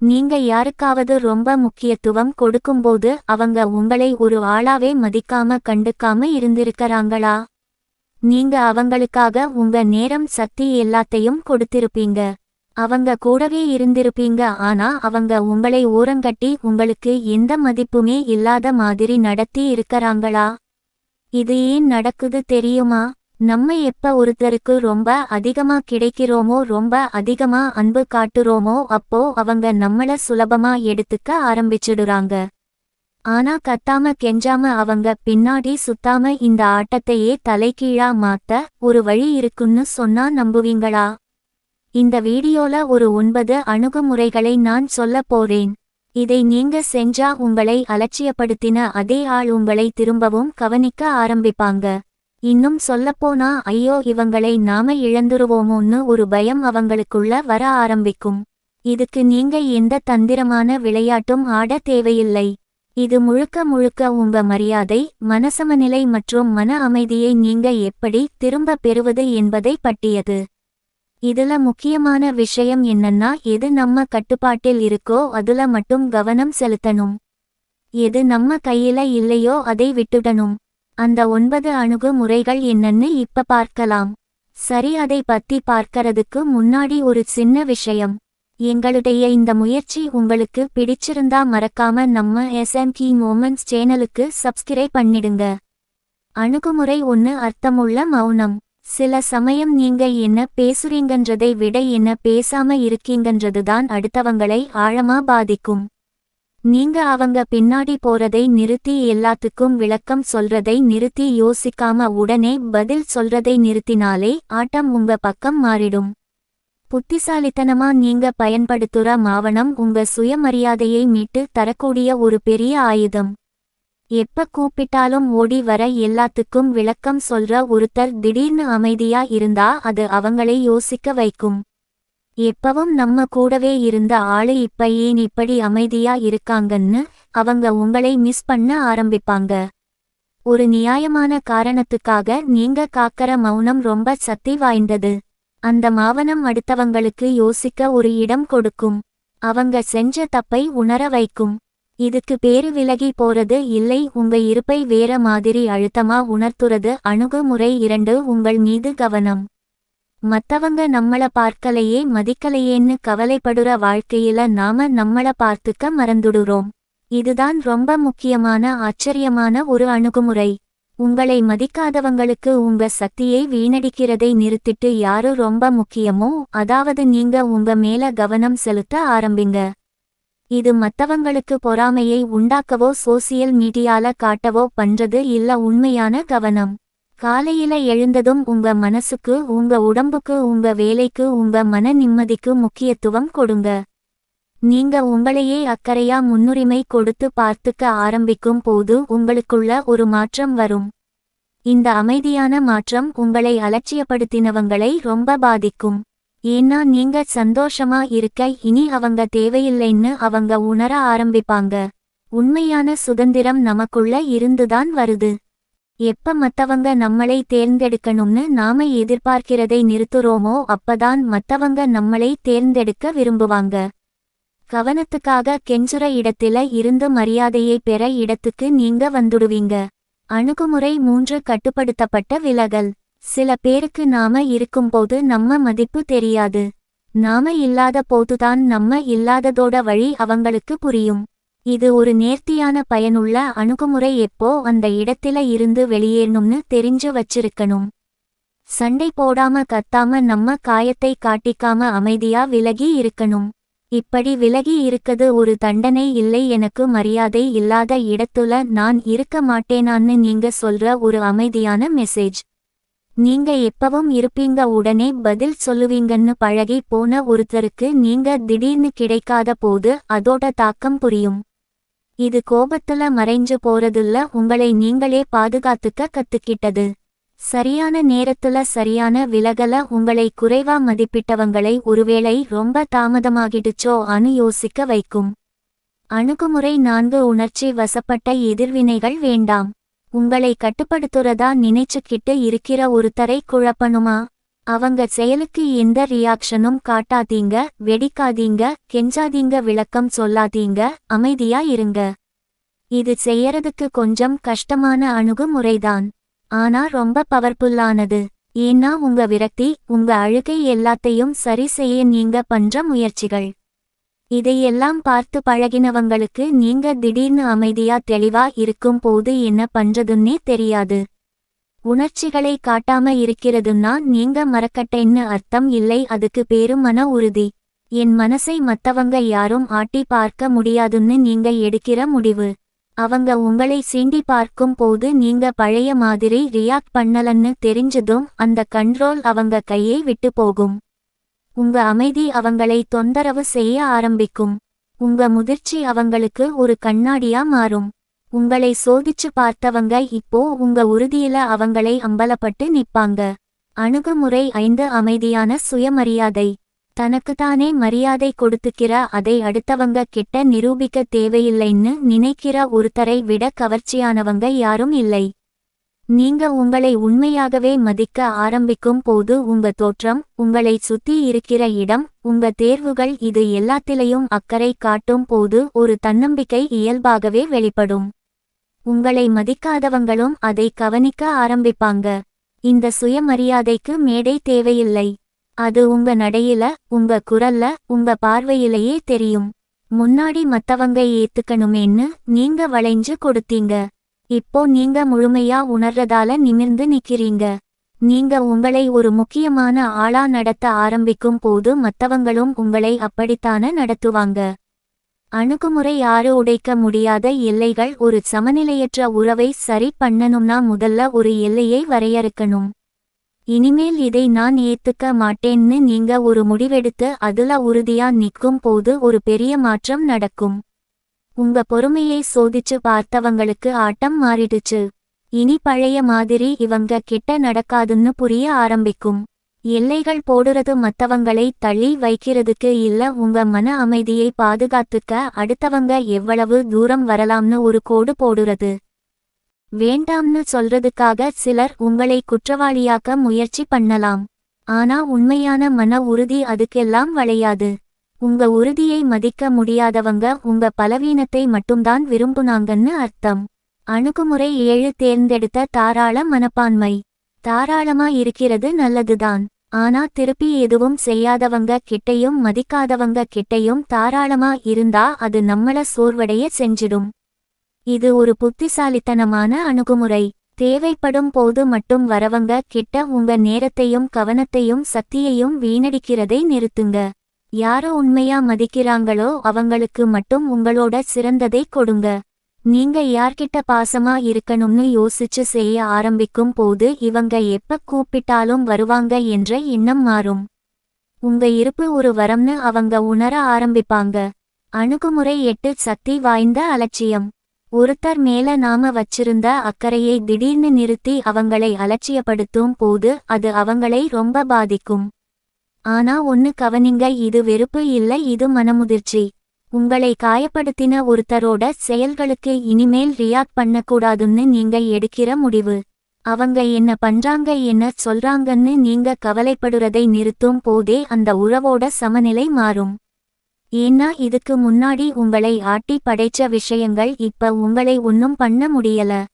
நீங்க யாருக்காவது ரொம்ப முக்கியத்துவம் கொடுக்கும்போது அவங்க உங்களை ஒரு ஆளாவே மதிக்காம கண்டுக்காம இருந்திருக்கறாங்களா? நீங்க அவங்களுக்காக உங்க நேரம் சக்தி எல்லாத்தையும் கொடுத்திருப்பீங்க. அவங்க கூடவே இருந்திருப்பீங்க ஆனா அவங்க உங்களை ஓரங்கட்டி உங்களுக்கு எந்த மதிப்புமே இல்லாத மாதிரி நடத்தி இருக்கறாங்களா? இது ஏன் நடக்குது தெரியுமா? நம்ம எப்ப ஒருத்தருக்கு ரொம்ப அதிகமா கிடைக்கிறோமோ ரொம்ப அதிகமா அன்பு காட்டுறோமோ அப்போ அவங்க நம்மள சுலபமா எடுத்துக்க ஆரம்பிச்சிடுறாங்க. ஆனா கத்தாம கெஞ்சாம அவங்க பின்னாடி சுத்தாம இந்த ஆட்டத்தையே தலைகீழா மாத்த ஒரு வழி இருக்குன்னு சொன்னா நம்புவீங்களா? இந்த வீடியோல ஒரு ஒன்பது அணுகுமுறைகளை நான் சொல்ல போறேன். இதை நீங்க செஞ்சா உங்களை அலட்சியப்படுத்தின அதே ஆள் உங்களை திரும்பவும் கவனிக்க ஆரம்பிப்பாங்க. இன்னும் சொல்லப்போனா ஐயோ இவங்களை நாம இழந்துருவோமோன்னு ஒரு பயம் அவங்களுக்குள்ள வர ஆரம்பிக்கும். இதுக்கு நீங்க எந்த தந்திரமான விளையாட்டும் ஆட தேவையில்லை. இது முழுக்க முழுக்க உங்க மரியாதை மனசமநிலை மற்றும் மன அமைதியை நீங்க எப்படி திரும்ப பெறுவது என்பதை பட்டியது இதுல முக்கியமான விஷயம் என்னன்னா எது நம்ம கட்டுப்பாட்டில் இருக்கோ அதுல மட்டும் கவனம் செலுத்தணும். எது நம்ம கையில இல்லையோ அதை விட்டுடணும். அந்த ஒன்பது அணுகுமுறைகள் என்னன்னு இப்ப பார்க்கலாம். சரி அதை பத்தி பார்க்கறதுக்கு முன்னாடி ஒரு சின்ன விஷயம். எங்களுடைய இந்த முயற்சி உங்களுக்கு பிடிச்சிருந்தா மறக்காம நம்ம எஸ்எம்கி மோமெண்ட்ஸ் சேனலுக்கு சப்ஸ்கிரைப் பண்ணிடுங்க. அணுகுமுறை ஒன்னு அர்த்தமுள்ள மௌனம். சில சமயம் நீங்க என்ன பேசுறீங்கன்றதை விட என்ன பேசாம இருக்கீங்கன்றதுதான் அடுத்தவங்களை ஆழமா பாதிக்கும். நீங்க அவங்க பின்னாடி போறதை நிறுத்தி எல்லாத்துக்கும் விளக்கம் சொல்றதை நிறுத்தி யோசிக்காம உடனே பதில் சொல்றதை நிறுத்தினாலே ஆட்டம் உங்க பக்கம் மாறிடும். புத்திசாலித்தனமா நீங்க பயன்படுத்துற மாவனம் உங்க சுயமரியாதையை மீட்டு தரக்கூடிய ஒரு பெரிய ஆயுதம். எப்ப கூப்பிட்டாலும் ஓடி வர எல்லாத்துக்கும் விளக்கம் சொல்ற ஒருத்தர் திடீர்னு அமைதியா இருந்தா அது அவங்களை யோசிக்க வைக்கும். எப்பவும் நம்ம கூடவே இருந்த ஆளு இப்ப ஏன் இப்படி அமைதியா இருக்காங்கன்னு அவங்க உங்களை மிஸ் பண்ண ஆரம்பிப்பாங்க. ஒரு நியாயமான காரணத்துக்காக நீங்க காக்கற மௌனம் ரொம்ப சக்தி வாய்ந்தது. அந்த மாவனம் அடுத்தவங்களுக்கு யோசிக்க ஒரு இடம் கொடுக்கும். அவங்க செஞ்ச தப்பை உணர வைக்கும். இதுக்கு பேரு விலகி போறது இல்லை உங்க இருப்பை வேற மாதிரி அழுத்தமா உணர்த்துறது அணுகுமுறை இரண்டு உங்கள் மீது கவனம். மத்தவங்க நம்மள பார்க்கலையே மதிக்கலையேன்னு கவலைப்படுற வாழ்க்கையில நாம நம்மள பார்த்துக்க மறந்துடுறோம். இதுதான் ரொம்ப முக்கியமான ஆச்சரியமான ஒரு அணுகுமுறை. உங்களை மதிக்காதவங்களுக்கு உங்க சக்தியை வீணடிக்கிறதை நிறுத்திட்டு யாரு ரொம்ப முக்கியமோ அதாவது நீங்க உங்க மேல கவனம் செலுத்த ஆரம்பிங்க. இது மத்தவங்களுக்கு பொறாமையை உண்டாக்கவோ சோசியல் மீடியால காட்டவோ பண்றது இல்ல உண்மையான கவனம். காலையில எழுந்ததும் உங்க மனசுக்கு உங்க உடம்புக்கு உங்க வேலைக்கு உங்க மன நிம்மதிக்கு முக்கியத்துவம் கொடுங்க. நீங்க உங்களையே அக்கறையா முன்னுரிமை கொடுத்து பார்த்துக்க ஆரம்பிக்கும் போது உங்களுக்குள்ள ஒரு மாற்றம் வரும். இந்த அமைதியான மாற்றம் உங்களை அலட்சியப்படுத்தினவங்களை ரொம்ப பாதிக்கும். ஏன்னா நீங்க சந்தோஷமா இருக்க இனி அவங்க தேவையில்லைன்னு அவங்க உணர ஆரம்பிப்பாங்க. உண்மையான சுதந்திரம் நமக்குள்ள இருந்துதான் வருது. எப்ப மத்தவங்க நம்மளை தேர்ந்தெடுக்கணும்னு நாம எதிர்பார்க்கிறதை நிறுத்துறோமோ அப்பதான் மத்தவங்க நம்மளை தேர்ந்தெடுக்க விரும்புவாங்க. கவனத்துக்காக கெஞ்சுற இடத்தில இருந்து மரியாதையை பெற இடத்துக்கு நீங்க வந்துடுவீங்க. அணுகுமுறை மூன்று கட்டுப்படுத்தப்பட்ட விலகல். சில பேருக்கு நாம இருக்கும்போது நம்ம மதிப்பு தெரியாது. நாம இல்லாத போதுதான் நம்ம இல்லாததோட வழி அவங்களுக்கு புரியும். இது ஒரு நேர்த்தியான பயனுள்ள அணுகுமுறை எப்போ அந்த இடத்தில இருந்து வெளியேறணும்னு தெரிஞ்சு வச்சிருக்கணும். சண்டை போடாம கத்தாம நம்ம காயத்தை காட்டிக்காம அமைதியா விலகி இருக்கணும். இப்படி விலகி இருக்கது ஒரு தண்டனை இல்லை எனக்கு மரியாதை இல்லாத இடத்துல நான் இருக்க மாட்டேனான்னு நீங்க சொல்ற ஒரு அமைதியான மெசேஜ். நீங்க எப்பவும் இருப்பீங்க உடனே பதில் சொல்லுவீங்கன்னு பழகி போன ஒருத்தருக்கு நீங்க திடீர்னு கிடைக்காத போது அதோட தாக்கம் புரியும். இது கோபத்துல மறைஞ்சு போறதுல்ல உங்களை நீங்களே பாதுகாத்துக்க கத்துக்கிட்டது. சரியான நேரத்துல சரியான விலகல உங்களை குறைவா மதிப்பிட்டவங்களை ஒருவேளை ரொம்ப தாமதமாகிடுச்சோ அனு யோசிக்க வைக்கும். அணுகுமுறை நான்கு உணர்ச்சி வசப்பட்ட எதிர்வினைகள் வேண்டாம். உங்களை கட்டுப்படுத்துறதா நினைச்சுக்கிட்டு இருக்கிற ஒருத்தரை குழப்பணுமா? அவங்க செயலுக்கு எந்த ரியாக்ஷனும் காட்டாதீங்க வெடிக்காதீங்க கெஞ்சாதீங்க விளக்கம் சொல்லாதீங்க அமைதியா இருங்க. இது செய்யறதுக்கு கொஞ்சம் கஷ்டமான அணுகுமுறைதான். ஆனா ரொம்ப பவர்ஃபுல்லானது ஏன்னா உங்க விரக்தி உங்க அழுகை எல்லாத்தையும் சரி செய்ய நீங்க பண்ற முயற்சிகள். இதையெல்லாம் பார்த்து பழகினவங்களுக்கு நீங்க திடீர்னு அமைதியா தெளிவா இருக்கும் போது என்ன பண்றதுன்னே தெரியாது. உணர்ச்சிகளை காட்டாம இருக்கிறதுன்னா நீங்க மறக்கட்டைன்னு அர்த்தம் இல்லை அதுக்கு பேரு மன உறுதி. என் மனசை மத்தவங்க யாரும் ஆட்டி பார்க்க முடியாதுன்னு நீங்க எடுக்கிற முடிவு. அவங்க உங்களை சீண்டி பார்க்கும் போது நீங்க பழைய மாதிரி ரியாக்ட் பண்ணலன்னு தெரிஞ்சதும் அந்த கண்ட்ரோல் அவங்க கையை விட்டு போகும். உங்க அமைதி அவங்களை தொந்தரவு செய்ய ஆரம்பிக்கும். உங்க முதிர்ச்சி அவங்களுக்கு ஒரு கண்ணாடியா மாறும். உங்களை சோதிச்சு பார்த்தவங்க இப்போ உங்க உறுதியில அவங்களை அம்பலப்பட்டு நிப்பாங்க அணுகுமுறை ஐந்து அமைதியான சுயமரியாதை. தனக்குத்தானே மரியாதை கொடுத்துக்கிற அதை அடுத்தவங்க கிட்ட நிரூபிக்க தேவையில்லைன்னு நினைக்கிற ஒருத்தரை விட கவர்ச்சியானவங்க யாரும் இல்லை. நீங்க உங்களை உண்மையாகவே மதிக்க ஆரம்பிக்கும் போது உங்க தோற்றம் உங்களை சுத்தி இருக்கிற இடம் உங்க தேர்வுகள் இது எல்லாத்திலையும் அக்கறை காட்டும் போது ஒரு தன்னம்பிக்கை இயல்பாகவே வெளிப்படும். உங்களை மதிக்காதவங்களும் அதை கவனிக்க ஆரம்பிப்பாங்க. இந்த சுயமரியாதைக்கு மேடை தேவையில்லை. அது உங்க நடையில உங்க குரல்ல உங்க பார்வையிலேயே தெரியும். முன்னாடி மத்தவங்க ஏத்துக்கணுமேன்னு நீங்க வளைஞ்சு கொடுத்தீங்க. இப்போ நீங்க முழுமையா உணர்றதால நிமிர்ந்து நிக்கிறீங்க. நீங்க உங்களை ஒரு முக்கியமான ஆளா நடத்த ஆரம்பிக்கும் போது மத்தவங்களும் உங்களை அப்படித்தான நடத்துவாங்க. அணுகுமுறை யாரு உடைக்க முடியாத எல்லைகள் ஒரு சமநிலையற்ற உறவை சரி பண்ணணும்னா முதல்ல ஒரு எல்லையை வரையறுக்கணும். இனிமேல் இதை நான் ஏத்துக்க மாட்டேன்னு நீங்க ஒரு முடிவெடுத்து அதுல உறுதியா நிற்கும் போது ஒரு பெரிய மாற்றம் நடக்கும். உங்க பொறுமையை சோதிச்சு பார்த்தவங்களுக்கு ஆட்டம் மாறிடுச்சு. இனி பழைய மாதிரி இவங்க கிட்ட நடக்காதுன்னு புரிய ஆரம்பிக்கும். எல்லைகள் போடுறது மத்தவங்களை தள்ளி வைக்கிறதுக்கு இல்ல உங்க மன அமைதியை பாதுகாத்துக்க அடுத்தவங்க எவ்வளவு தூரம் வரலாம்னு ஒரு கோடு போடுறது. வேண்டாம்னு சொல்றதுக்காக சிலர் உங்களை குற்றவாளியாக்க முயற்சி பண்ணலாம். ஆனா உண்மையான மன உறுதி அதுக்கெல்லாம் வளையாது. உங்க உறுதியை மதிக்க முடியாதவங்க உங்க பலவீனத்தை மட்டும்தான் விரும்புனாங்கன்னு அர்த்தம். அணுகுமுறை ஏழு தேர்ந்தெடுத்த தாராள மனப்பான்மை. தாராளமா இருக்கிறது நல்லதுதான். ஆனா திருப்பி எதுவும் செய்யாதவங்க கிட்டையும் மதிக்காதவங்க கிட்டையும் தாராளமா இருந்தா அது நம்மள சோர்வடைய செஞ்சிடும். இது ஒரு புத்திசாலித்தனமான அணுகுமுறை. தேவைப்படும் போது மட்டும் வரவங்க கிட்ட உங்க நேரத்தையும் கவனத்தையும் சக்தியையும் வீணடிக்கிறதை நிறுத்துங்க. யாரோ உண்மையா மதிக்கிறாங்களோ அவங்களுக்கு மட்டும் உங்களோட சிறந்ததை கொடுங்க. நீங்க யார்கிட்ட பாசமா இருக்கணும்னு யோசிச்சு செய்ய ஆரம்பிக்கும் போது இவங்க எப்ப கூப்பிட்டாலும் வருவாங்க என்ற எண்ணம் மாறும். உங்க இருப்பு ஒரு வரம்னு அவங்க உணர ஆரம்பிப்பாங்க. அணுகுமுறை எட்டு சக்தி வாய்ந்த அலட்சியம். ஒருத்தர் மேல நாம வச்சிருந்த அக்கறையை திடீர்னு நிறுத்தி அவங்களை அலட்சியப்படுத்தும் போது அது அவங்களை ரொம்ப பாதிக்கும். ஆனா ஒன்னு கவனிங்க இது வெறுப்பு இல்ல இது மனமுதிர்ச்சி. உங்களை காயப்படுத்தின ஒருத்தரோட செயல்களுக்கு இனிமேல் ரியாக்ட் பண்ணக்கூடாதுன்னு நீங்க எடுக்கிற முடிவு. அவங்க என்ன பண்றாங்க என்ன சொல்றாங்கன்னு நீங்க கவலைப்படுறதை நிறுத்தும் போதே அந்த உறவோட சமநிலை மாறும். ஏன்னா இதுக்கு முன்னாடி உங்களை ஆட்டி படைச்ச விஷயங்கள் இப்ப உங்களை ஒன்னும் பண்ண முடியல.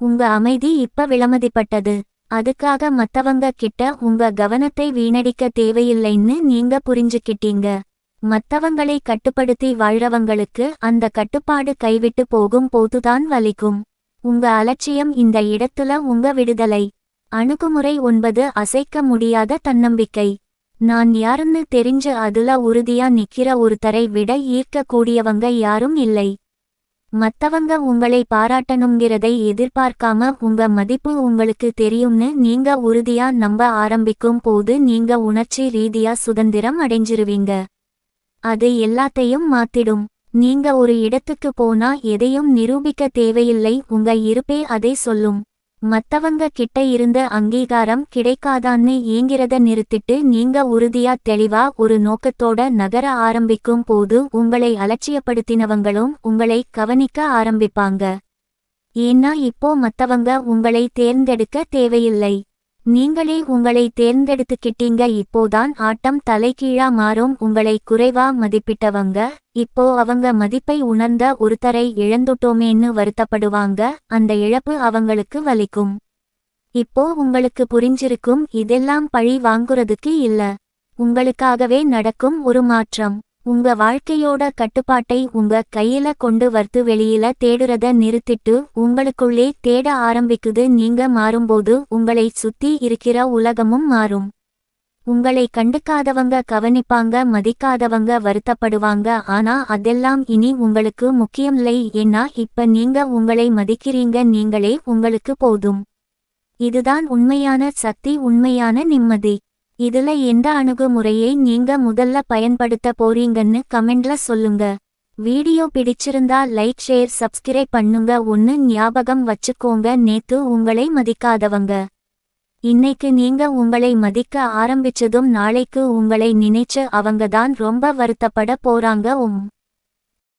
உங்க அமைதி இப்ப விளமதிப்பட்டது. அதுக்காக மத்தவங்க கிட்ட உங்க கவனத்தை வீணடிக்க தேவையில்லைன்னு நீங்க புரிஞ்சுக்கிட்டீங்க. மத்தவங்களை கட்டுப்படுத்தி வாழ்றவங்களுக்கு அந்த கட்டுப்பாடு கைவிட்டு போகும் போதுதான் வலிக்கும். உங்க அலட்சியம் இந்த இடத்துல உங்க விடுதலை. அணுகுமுறை ஒன்பது அசைக்க முடியாத தன்னம்பிக்கை. நான் யாருன்னு தெரிஞ்சு அதுல உறுதியா நிக்கிற ஒருத்தரை விட ஈர்க்கக்கூடியவங்க யாரும் இல்லை. மத்தவங்க உங்களை பாராட்டணுங்கிறதை எதிர்பார்க்காம உங்க மதிப்பு உங்களுக்கு தெரியும்னு நீங்க உறுதியா நம்ப ஆரம்பிக்கும் போது நீங்க உணர்ச்சி ரீதியா சுதந்திரம் அடைஞ்சிருவீங்க. அது எல்லாத்தையும் மாத்திடும். நீங்க ஒரு இடத்துக்கு போனா எதையும் நிரூபிக்க தேவையில்லை உங்க இருப்பே அதை சொல்லும். மத்தவங்க கிட்ட இருந்த அங்கீகாரம் கிடைக்காதான்னு ஏங்கிறத நிறுத்திட்டு நீங்க உறுதியா தெளிவா ஒரு நோக்கத்தோட நகர ஆரம்பிக்கும் போது உங்களை அலட்சியப்படுத்தினவங்களும் உங்களை கவனிக்க ஆரம்பிப்பாங்க. ஏன்னா இப்போ மத்தவங்க உங்களை தேர்ந்தெடுக்க தேவையில்லை. நீங்களே உங்களை தேர்ந்தெடுத்துக்கிட்டீங்க. இப்போதான் ஆட்டம் தலைகீழா மாறும். உங்களை குறைவா மதிப்பிட்டவங்க இப்போ அவங்க மதிப்பை உணர்ந்த ஒருத்தரை இழந்துட்டோமேன்னு வருத்தப்படுவாங்க. அந்த இழப்பு அவங்களுக்கு வலிக்கும். இப்போ உங்களுக்கு புரிஞ்சிருக்கும். இதெல்லாம் பழி வாங்குறதுக்கு இல்ல. உங்களுக்காகவே நடக்கும் ஒரு மாற்றம். உங்க வாழ்க்கையோட கட்டுப்பாட்டை உங்க கையில கொண்டு வர்த்து வெளியில தேடுறத நிறுத்திட்டு உங்களுக்குள்ளே தேட ஆரம்பிக்குது. நீங்க மாறும்போது உங்களை சுத்தி இருக்கிற உலகமும் மாறும். உங்களை கண்டுக்காதவங்க கவனிப்பாங்க மதிக்காதவங்க வருத்தப்படுவாங்க. ஆனா அதெல்லாம் இனி உங்களுக்கு முக்கியமில்லை ஏன்னா இப்ப நீங்க உங்களை மதிக்கிறீங்க. நீங்களே உங்களுக்கு போதும். இதுதான் உண்மையான சக்தி உண்மையான நிம்மதி. இதுல எந்த அணுகுமுறையை நீங்க முதல்ல பயன்படுத்த போறீங்கன்னு கமெண்ட்ல சொல்லுங்க. வீடியோ பிடிச்சிருந்தா லைக் ஷேர் சப்ஸ்கிரைப் பண்ணுங்க. ஒன்னு ஞாபகம் வச்சுக்கோங்க. நேத்து உங்களை மதிக்காதவங்க. இன்னைக்கு நீங்க உங்களை மதிக்க ஆரம்பிச்சதும் நாளைக்கு உங்களை நினைச்சு அவங்க தான் ரொம்ப வருத்தப்பட போறாங்க. உம்.